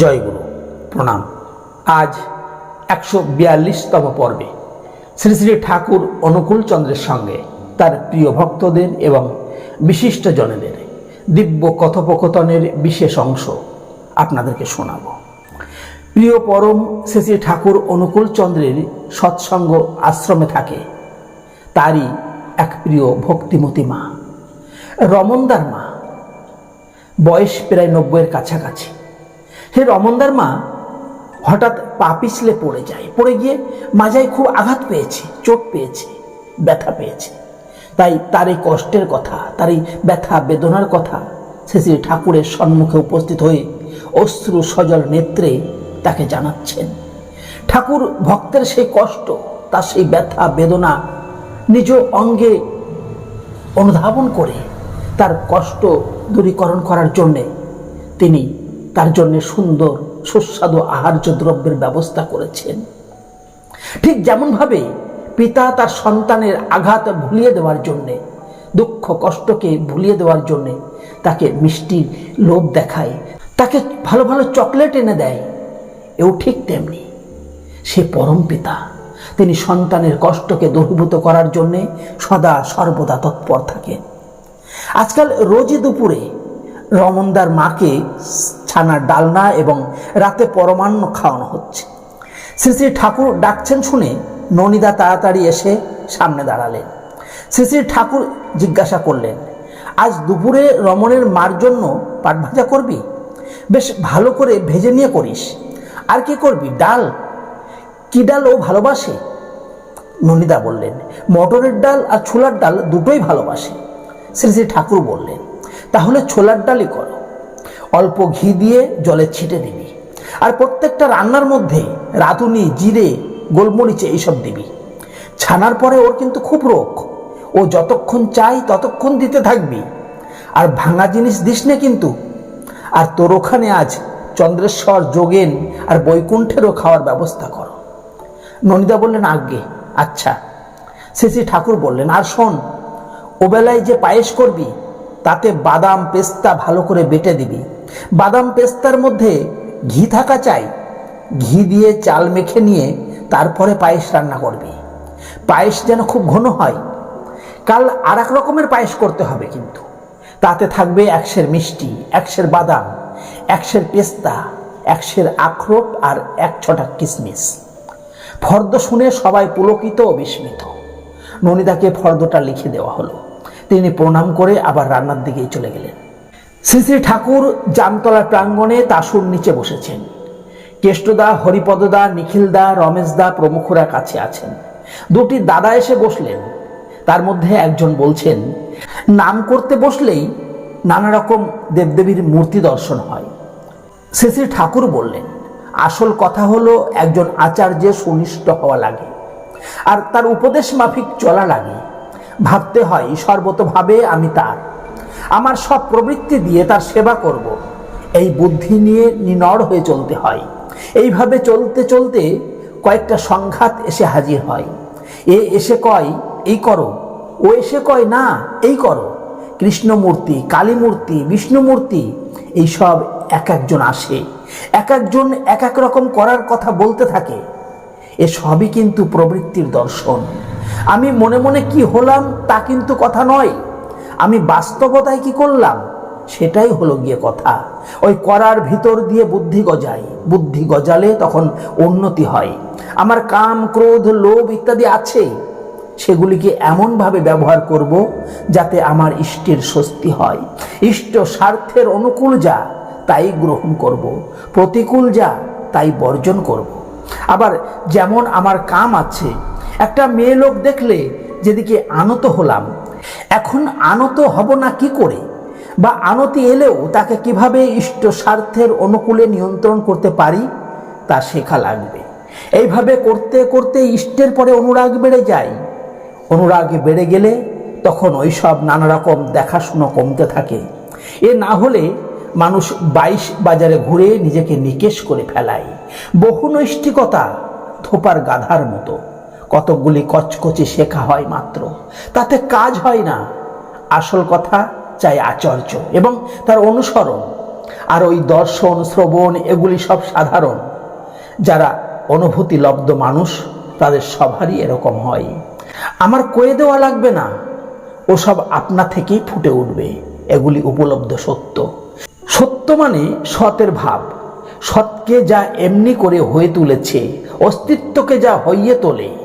জয়গুরু। প্রণাম। আজ একশো বিয়াল্লিশতম পর্বে শ্রী শ্রী ঠাকুর অনুকূল চন্দ্রের সঙ্গে তার প্রিয় ভক্তদের এবং বিশিষ্ট জনেদের দিব্য কথোপকথনের বিশেষ অংশ আপনাদেরকে শোনাব। প্রিয় পরম শ্রী শ্রী ঠাকুর অনুকূল চন্দ্রের সৎসঙ্গ আশ্রমে থাকে তারই এক প্রিয় ভক্তিমতী মা রমনদার মা। বয়স প্রায় নব্বইয়ের কাছাকাছি। সে রমনদার মা, হঠাৎ পা পিছলে পড়ে যায় পড়ে গিয়ে মাজায় খুব আঘাত পেয়েছে, চোট পেয়েছে, ব্যথা পেয়েছে। তাই তার এই কষ্টের কথা, তার এই ব্যথা বেদনার কথা শ্রী ঠাকুরের সম্মুখে উপস্থিত হয়ে অশ্রু সজল নেত্রে তাকে জানাচ্ছেন। ঠাকুর ভক্তের সেই কষ্ট, তার সেই ব্যথা, বেদনা নিজ অঙ্গে অনুধাবন করে তার কষ্ট দূরীকরণ করার জন্যে তিনি তার জন্য সুন্দর, সুস্বাদু আহার্য দ্রব্যের ব্যবস্থা করেছেন। ঠিক যেমনভাবে পিতা তার সন্তানের আঘাত ভুলিয়ে দেওয়ার জন্যে, দুঃখ, কষ্টকে ভুলিয়ে দেওয়ার জন্যে তাকে মিষ্টির লোভ দেখায়, তাকে ভালো ভালো চকলেট এনে দেয়, এও ঠিক তেমনি। সে পরম পিতা, তিনি সন্তানের কষ্টকে দূরীভূত করার জন্যে সদা সর্বদা তৎপর থাকেন। আজকাল রোজই দুপুরে রমনদার মাকে ছানার ডালনা এবং রাতে পরমান্ন খাওয়ানো হচ্ছে। শ্রী শ্রী ঠাকুর ডাকছেন শুনে ননিদা তাড়াতাড়ি এসে সামনে দাঁড়ালেন। শ্রী শ্রী ঠাকুর জিজ্ঞাসা করলেন, আজ দুপুরে রমণের মার জন্য পাট ভাজা করবি? বেশ ভালো করে ভেজে নিয়ে করিস। আর কি করবি, ডাল? কি ডাল ও ভালোবাসে? ননিদা বললেন, মটরের ডাল আর ছোলার ডাল দুটোই ভালোবাসে। শ্রী শ্রী ঠাকুর বললেন তাহলে ছোলার ডালই করো। অল্প ঘি দিয়ে জলে ছিটে দিবি। আর প্রত্যেকটা রান্নার মধ্যে রাঁধুনি, জিরে, গোলমরিচে এইসব দিবি। ছানার পরে ওর কিন্তু খুব রোগ। ও যতক্ষণ চাই ততক্ষণ দিতে থাকবি। আর ভাঙা জিনিস দিস না কিন্তু। আর তোর ওখানে আজ চন্দ্রেশ্বর, যোগেন আর বৈকুণ্ঠেরও খাওয়ার ব্যবস্থা করো। ননিদা বললেন, আজ্ঞে আচ্ছা। শ্রী ঠাকুর বললেন, আর শোন, ওবেলায় যে পায়েস করবি তাতে বাদাম পেস্তা ভালো করে বেটে দিবি। বাদাম পেস্তার মধ্যে ঘি থাকা চাই। ঘি দিয়ে চাল মেখে নিয়ে তারপরে পায়েস রান্না করবি। পায়েস যেন খুব ঘন হয়। কাল আর এক রকমের পায়েস করতে হবে কিন্তু। তাতে থাকবে একশের মিষ্টি, একশের বাদাম, একশের পেস্তা, একশের আখরোট আর এক ছটা কিশমিশ ফর্দ শুনে সবাই পুলকিত ও বিস্মিত। ননিদাকে ফর্দটা লিখে দেওয়া হলো। তিনি প্রণাম করে আবার রান্নার দিকেই চলে গেলেন। শ্রী শ্রী ঠাকুর জামতলা প্রাঙ্গণে তাসুর নিচে বসেছেন। কেষ্টদা, হরিপদদা, নিখিলদা, রমেশদা প্রমুখরা কাছে আছেন। দুটি দাদা এসে বসলেন। তার মধ্যে একজন বলছেন, নাম করতে বসলেই নানা রকম দেবদেবীর মূর্তি দর্শন হয়। শ্রী শ্রী ঠাকুর বললেন, আসল কথা হলো একজন আচার্যের সুনিষ্ঠ হওয়া লাগে। আর তার উপদেশ মাফিক চলা লাগে। ভাবতে হয়, সর্বতভাবে আমি তার। আমার সব প্রবৃত্তি দিয়ে তার সেবা করব। এই বুদ্ধি নিয়ে নিনড় হয়ে চলতে হয়। এইভাবে চলতে চলতে কয়েকটা সংঘাত এসে হাজির হয়। এ এসে কয়, এই করো। ও এসে কয়, না, এই করো। কৃষ্ণমূর্তি, কালীমূর্তি, বিষ্ণুমূর্তি এইসব এক একজন আসে। এক একজন এক এক রকম করার কথা বলতে থাকে। এ সবই কিন্তু প্রবৃত্তির দর্শন। আমি মনে মনে কি হলাম তা কিন্তু কথা নয়। আমি বাস্তবতায় কি করলাম? সেটাই হলো গিয়ে কথা। ওই করার ভিতর দিয়ে বুদ্ধি গজায় বুদ্ধি গজালে তখন উন্নতি হয়। আমার কাম, ক্রোধ, লোভ ইত্যাদি আছে। সেগুলিকে এমনভাবে ব্যবহার করব যাতে আমার ইষ্টের স্বস্তি হয়। ইষ্ট স্বার্থের অনুকূল যা, তাই গ্রহণ করব। প্রতিকূল যা, তাই বর্জন করব। আবার যেমন আমার কাম আছে একটা মেয়ে লোক দেখলে যেদিকে আনত হলাম, এখন আনত হব না কি করে? বা আনতি এলেও তাকে কীভাবে ইষ্ট স্বার্থের অনুকূলে নিয়ন্ত্রণ করতে পারি, তা শেখা লাগবে। এইভাবে করতে করতে ইষ্টের পরে অনুরাগ বেড়ে যায়। অনুরাগ বেড়ে গেলে তখন ওইসব নানা রকম দেখাশুনো কমতে থাকে। এ না হলে মানুষ বাইশ বাজারে ঘুরে নিজেকে নিকেশ করে ফেলায়। বহু নৈষ্ঠিকতা থোপার গাধার মতো। কতকগুলি কচকচি শেখা হয় মাত্র। তাতে কাজ হয় না। আসল কথা চাই আচর্য এবং তার অনুসরণ। আর ওই দর্শন, শ্রবণ এগুলি সব সাধারণ। যারা অনুভূতি লব্ধ মানুষ, তাদের সবারই এরকম হয়। আমার কয়ে দেওয়া লাগবে না। ওসব আপনা থেকেই ফুটে উঠবে। এগুলি উপলব্ধ সত্য। সত্য মানে সতের ভাব। সৎকে যা এমনি করে হয়ে তুলেছে, অস্তিত্বকে যা হইয়ে তোলে।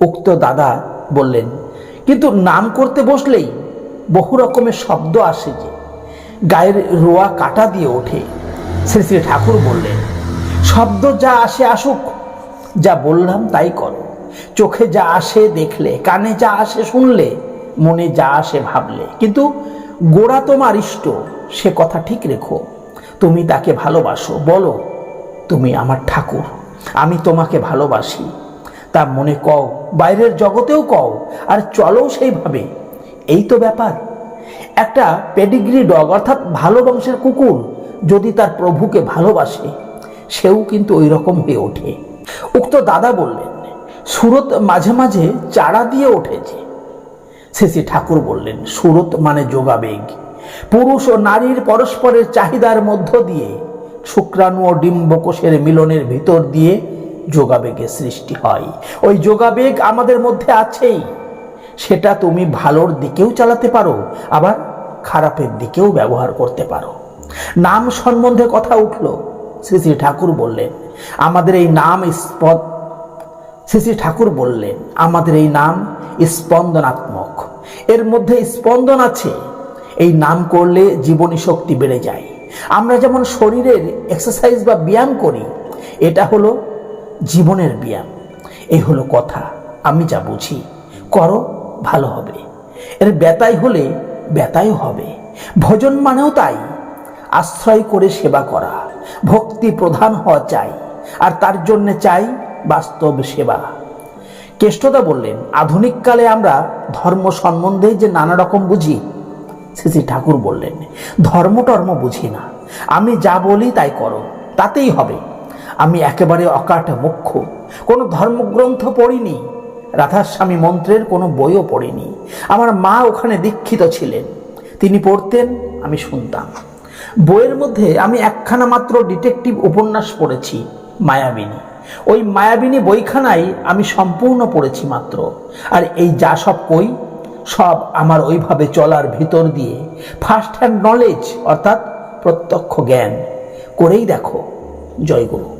উক্ত দাদা বললেন, কিন্তু নাম করতে বসলেই বহু রকমের শব্দ আসে যে। গায়ের রোয়া কাটা দিয়ে ওঠে। শ্রী শ্রী ঠাকুর বললেন, শব্দ যা আসে আসুক, যা বললাম তাই করো। চোখে যা আসে দেখলে, কানে যা আসে শুনলে, মনে যা আসে ভাবলে। কিন্তু গোড়া তোমার ইষ্ট, সে কথা ঠিক রেখো। তুমি তাকে ভালোবাসো, বলো, তুমি আমার ঠাকুর। আমি তোমাকে ভালোবাসি। তা মনে কও, বাইরের জগতেও কও, আর চলো সেইভাবে। এই তো ব্যাপার। একটা পেডিগ্রি ডগ, অর্থাৎ ভালো বংশের কুকুর, যদি তার প্রভুকে ভালোবাসে, সেও কিন্তু ওই রকম হয়ে ওঠে। উক্ত দাদা বললেন, সুরত মাঝে মাঝে চারা দিয়ে ওঠেছে শেষে ঠাকুর বললেন, সুরত মানে যোগাবেগ। পুরুষ ও নারীর পরস্পরের চাহিদার মধ্য দিয়ে, শুক্রাণু ও ডিম্বকোষের মিলনের ভিতর দিয়ে যোগাবেগের সৃষ্টি হয়। ওই যোগাবেগ আমাদের মধ্যে আছেই। সেটা তুমি ভালোর দিকেও চালাতে পারো, আবার খারাপের দিকেও ব্যবহার করতে পারো। নাম সম্বন্ধে কথা উঠল। শ্রী শ্রী ঠাকুর বললেন, আমাদের এই নাম স্পদ শ্রী শ্রী ঠাকুর বললেন, আমাদের এই নাম স্পন্দনাত্মক। এর মধ্যে স্পন্দন আছে। এই নাম করলে জীবনী শক্তি বেড়ে যায়। আমরা যেমন শরীরের এক্সারসাইজ বা ব্যায়াম করি, এটা হলো জীবনের ব্যায়াম। এই হলো কথা। আমি যা বুঝি, করো, ভালো হবে। এর ব্যতাই হলে ব্যতাই হবে। ভজন মানেও তাই। আশ্রয় করে সেবা করা। ভক্তি প্রধান হওয়া চাই। আর তার জন্য চাই বাস্তব সেবা। কেষ্টদা বললেন, আধুনিক কালে আমরা ধর্ম সম্বন্ধে যে নানা রকম বুঝি শ্রী ঠাকুর বললেন ধর্ম টর্ম বুঝি না। আমি যা বলি তাই করো। তাতেই হবে। আমি একেবারে অকাট মুখ্য। কোনো ধর্মগ্রন্থ পড়িনি। রাধাস্বামী মন্ত্রের কোনো বইও পড়িনি। আমার মা ওখানে দীক্ষিত ছিলেন। তিনি পড়তেন, আমি শুনতাম। বইয়ের মধ্যে আমি একখানা মাত্র ডিটেকটিভ উপন্যাস পড়েছি, মায়াবিনী। ওই মায়াবিনী বইখানাই আমি সম্পূর্ণ পড়েছি মাত্র। আর এই যা সব কই, সব আমার ওইভাবে চলার ভিতর দিয়ে ফার্স্ট হ্যান্ড নলেজ অর্থাৎ প্রত্যক্ষ জ্ঞান। করেই দেখো, জয়গুরু।